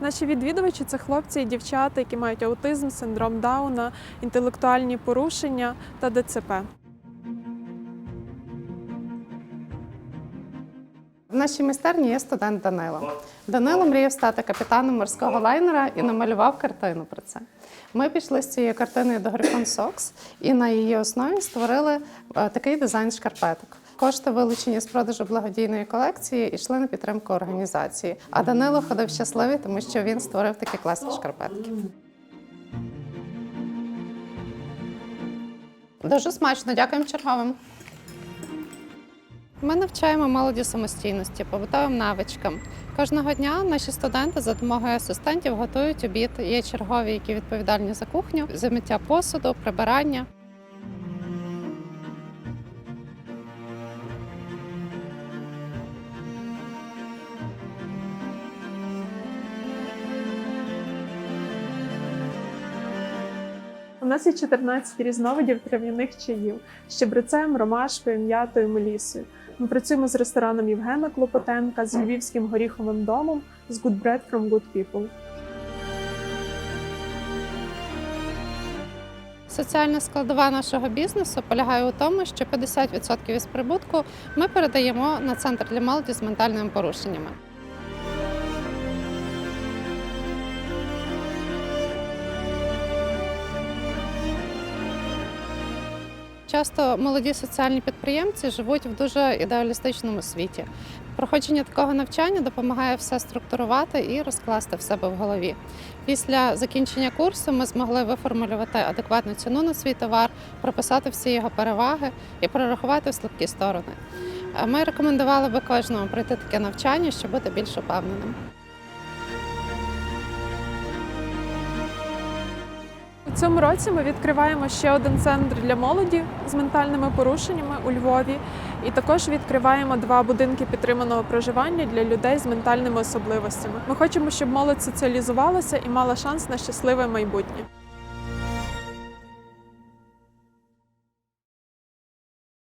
Наші відвідувачі це хлопці і дівчата, які мають аутизм, синдром Дауна, інтелектуальні порушення та ДЦП. В нашій майстерні є студент Данило. Данило мріяв стати капітаном морського лайнера і намалював картину про це. Ми пішли з цією картиною до Грифон Сокс і на її основі створили е, такий дизайн шкарпеток. Кошти, вилучені з продажу благодійної колекції, йшли на підтримку організації. А Данило ходив щасливий, тому що він створив такі класні шкарпетки. Дуже смачно, дякуємо черговим. Ми навчаємо молоді самостійності, побутовим навичкам. Кожного дня наші студенти за допомогою асистентів готують обід. Є чергові, які відповідальні за кухню, за миття посуду, прибирання. Нас є 14 різновидів трав'яних чаїв з чебрецем, ромашкою, м'ятою, мелісою. Ми працюємо з рестораном Євгена Клопотенка, з львівським горіховим домом, з Good Bread from Good People. Соціальна складова нашого бізнесу полягає у тому, що 50% із прибутку ми передаємо на центр для молоді з ментальними порушеннями. Часто молоді соціальні підприємці живуть в дуже ідеалістичному світі. Проходження такого навчання допомагає все структурувати і розкласти в себе в голові. Після закінчення курсу ми змогли виформулювати адекватну ціну на свій товар, прописати всі його переваги і прорахувати слабкі сторони. Ми рекомендували би кожному пройти таке навчання, щоб бути більш упевненим. У цьому році ми відкриваємо ще один центр для молоді з ментальними порушеннями у Львові, і також відкриваємо два будинки підтриманого проживання для людей з ментальними особливостями. Ми хочемо, щоб молодь соціалізувалася і мала шанс на щасливе майбутнє.